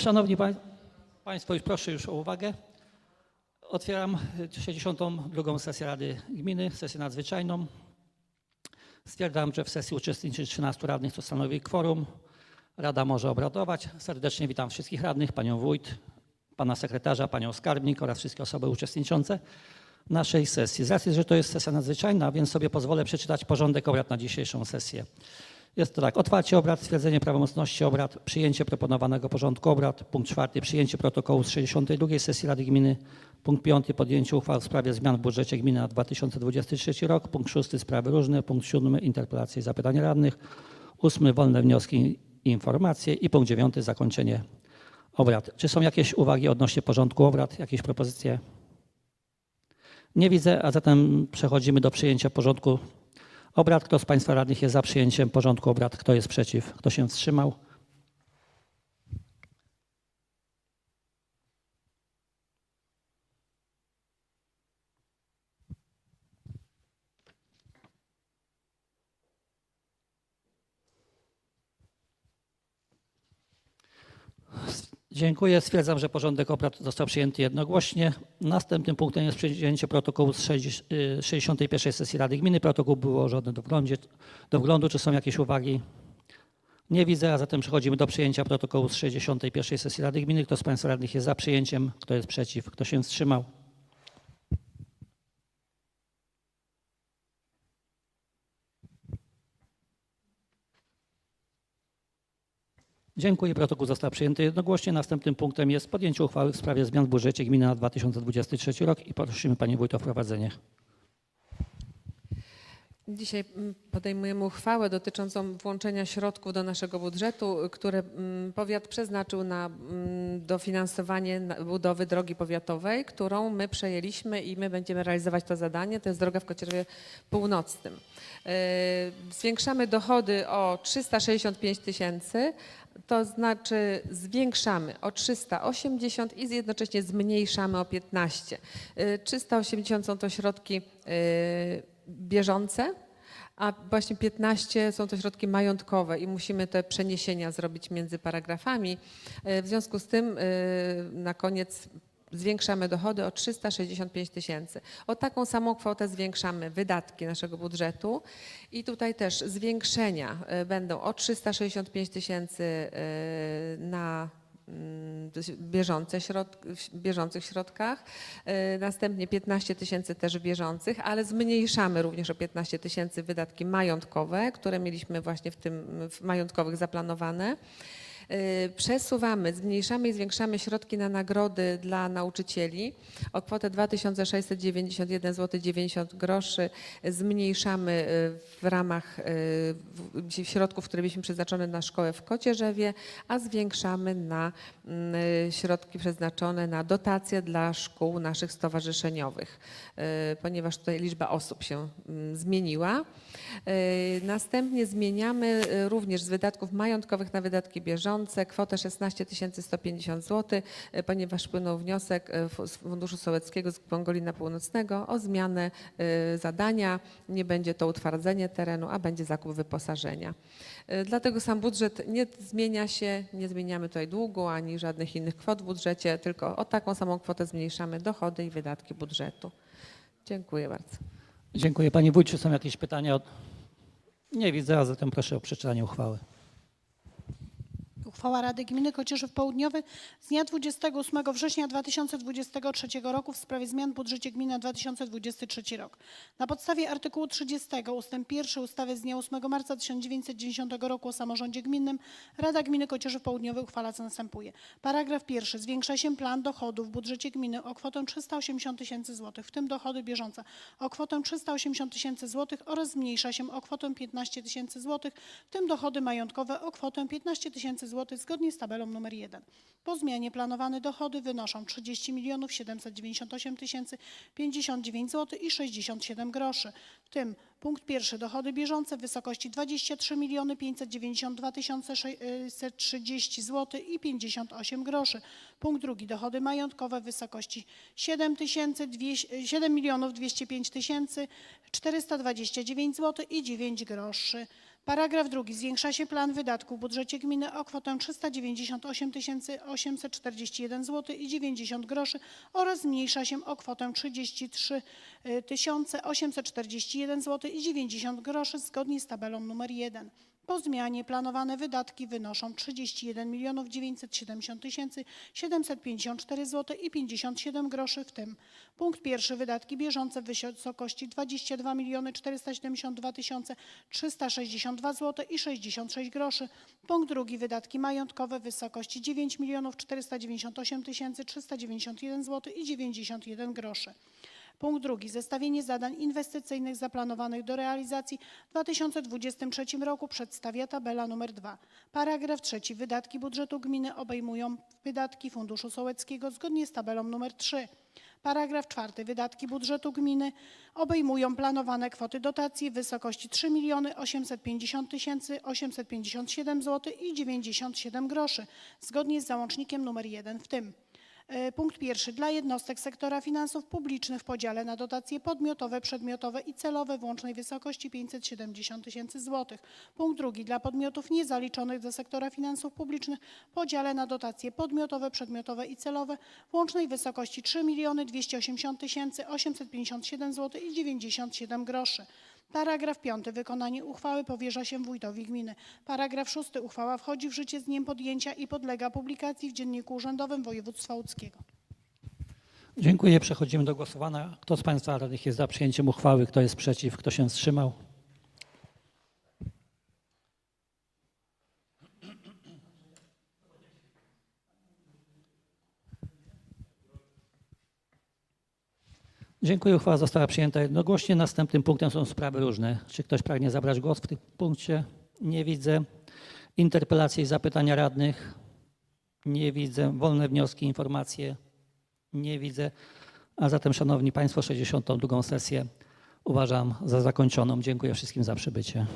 Szanowni pań, Państwo, proszę już o uwagę. Otwieram y, 62. sesję Rady Gminy, sesję nadzwyczajną. Stwierdzam, że w sesji uczestniczy 13 radnych, co stanowi kworum. Rada może obradować. Serdecznie witam wszystkich radnych, panią wójt, pana sekretarza, panią skarbnik oraz wszystkie osoby uczestniczące naszej sesji. Z racji, że to jest sesja nadzwyczajna, więc sobie pozwolę przeczytać porządek obrad na dzisiejszą sesję. Jest to tak, otwarcie obrad, stwierdzenie prawomocności obrad, przyjęcie proponowanego porządku obrad, punkt czwarty, przyjęcie protokołu z 62 sesji Rady Gminy, punkt piąty, podjęcie uchwał w sprawie zmian w budżecie gminy na 2023 rok, punkt szósty, sprawy różne, punkt siódmy, interpelacje i zapytania radnych, ósmy, wolne wnioski i informacje i punkt dziewiąty, zakończenie obrad. Czy są jakieś uwagi odnośnie porządku obrad, jakieś propozycje? Nie widzę, a zatem przechodzimy do przyjęcia porządku obrad. Kto z Państwa radnych jest za przyjęciem porządku obrad? Kto jest przeciw? Kto się wstrzymał? Dziękuję. Stwierdzam, że porządek obrad został przyjęty jednogłośnie. Następnym punktem jest przyjęcie protokołu z 60 y, 61 sesji Rady Gminy. Protokół był ułożony do, wglądzie, do wglądu. Czy są jakieś uwagi? Nie widzę, a zatem przechodzimy do przyjęcia protokołu z 61 sesji Rady Gminy. Kto z Państwa radnych jest za przyjęciem? Kto jest przeciw? Kto się wstrzymał? Dziękuję. Protokół został przyjęty jednogłośnie. Następnym punktem jest podjęcie uchwały w sprawie zmian w budżecie gminy na 2023 rok i prosimy Panie Wójt o wprowadzenie. Dzisiaj mm, podejmujemy uchwałę dotyczącą włączenia środków do naszego budżetu, które mm, powiat przeznaczył na mm, dofinansowanie na- budowy drogi powiatowej, którą my przejęliśmy i my będziemy realizować to zadanie. To jest droga w Kocierzewie Północnym. Yy, Zwiększamy dochody o 365 tysięcy, to znaczy zwiększamy o 380 i jednocześnie zmniejszamy o 15. Yy, 380 są to środki yy, bieżące, a właśnie 15 są to środki majątkowe i musimy te przeniesienia zrobić między paragrafami. E, W związku z tym e, na koniec zwiększamy dochody o 365 tysięcy. O taką samą kwotę zwiększamy wydatki naszego budżetu i tutaj też zwiększenia e, będą o 365 tysięcy na bieżące środ, w bieżących środkach, E, następnie 15 tysięcy też bieżących, ale zmniejszamy również o 15 tysięcy wydatki majątkowe, które mieliśmy właśnie w tym w majątkowych zaplanowane. E, Przesuwamy, zmniejszamy i zwiększamy środki na nagrody dla nauczycieli o kwotę 2691 zł 90 groszy. Zmniejszamy e, w ramach w- środków, które mieliśmy przeznaczone na szkołę w Kocierzewie, a zwiększamy na mm, środki przeznaczone na dotacje dla szkół naszych stowarzyszeniowych, ponieważ tutaj liczba osób się mm, zmieniła. Następnie zmieniamy również z wydatków majątkowych na wydatki bieżące kwotę 16 150 zł, ponieważ wpłynął wniosek e, z Funduszu Sołeckiego z Pongolina Północnego o zmianę e, zadania. Nie będzie to utwardzenie terenu, a będzie zakup wyposażenia. E, Dlatego sam budżet nie zmienia się, nie zmieniamy tutaj długu ani żadnych innych kwot w budżecie, tylko o taką samą kwotę zmniejszamy dochody i wydatki budżetu. Dziękuję bardzo. Dziękuję Panie Wójcie. Są jakieś pytania? Nie widzę, a zatem proszę o przeczytanie uchwały. Uchwała Rady Gminy Kocierzów Południowy z dnia 28 września 2023 roku w sprawie zmian w budżecie gminy na 2023 rok. Na podstawie artykułu 30 ust. 1 ustawy z dnia 8 marca 1990 roku o samorządzie gminnym Rada Gminy Kocierzów Południowy uchwala co następuje. Paragraf pierwszy. Zwiększa się plan dochodów w budżecie gminy o kwotę 380 tysięcy złotych, w tym dochody bieżące o kwotę 380 tysięcy złotych oraz zmniejsza się o kwotę 15 tysięcy złotych, w tym dochody majątkowe o kwotę 15 tysięcy złotych zgodnie z tabelą numer 1. Po zmianie planowane dochody wynoszą 30 milionów 798 tysięcy 59 zł i 67 groszy, w tym punkt pierwszy dochody bieżące w wysokości 23 miliony 592 tysiące 630 zł i 58 groszy. Punkt drugi dochody majątkowe w wysokości 7 tysięcy 200 7 milionów 205 tysięcy 429 zł i 9 groszy. Paragraf drugi. Zwiększa się plan wydatków w budżecie gminy o kwotę 398 841 zł i 90 groszy oraz zmniejsza się o kwotę 33 841 zł i 90 groszy zgodnie z tabelą nr 1. Po zmianie planowane wydatki wynoszą 31 970 754 zł i 57 groszy, w tym punkt pierwszy wydatki bieżące w wysokości 22 472 362 zł i 66 groszy. Punkt drugi wydatki majątkowe w wysokości 9 498 391 zł i 91 groszy. Punkt drugi. Zestawienie zadań inwestycyjnych zaplanowanych do realizacji w 2023 roku przedstawia tabela nr 2. Paragraf trzeci. Wydatki budżetu gminy obejmują wydatki Funduszu Sołeckiego zgodnie z tabelą nr 3. Paragraf czwarty. Wydatki budżetu gminy obejmują planowane kwoty dotacji w wysokości 3 850 857 zł i 97 groszy zgodnie z załącznikiem nr 1, w tym Punkt pierwszy. Dla jednostek sektora finansów publicznych w podziale na dotacje podmiotowe, przedmiotowe i celowe w łącznej wysokości 570 tysięcy złotych. Punkt drugi. Dla podmiotów niezaliczonych do sektora finansów publicznych w podziale na dotacje podmiotowe, przedmiotowe i celowe w łącznej wysokości 3 280 857 zł i 97 groszy. Paragraf 5. Wykonanie uchwały powierza się wójtowi gminy. Paragraf 6. Uchwała wchodzi w życie z dniem podjęcia i podlega publikacji w Dzienniku Urzędowym Województwa Łódzkiego. Dziękuję. Przechodzimy do głosowania. Kto z Państwa radnych jest za przyjęciem uchwały? Kto jest przeciw? Kto się wstrzymał? Dziękuję. Uchwała została przyjęta jednogłośnie. Następnym punktem są sprawy różne. Czy ktoś pragnie zabrać głos w tym punkcie? Nie widzę. Interpelacje i zapytania radnych? Nie widzę. Wolne wnioski, informacje? Nie widzę. A zatem, Szanowni Państwo, 62. sesję uważam za zakończoną. Dziękuję wszystkim za przybycie.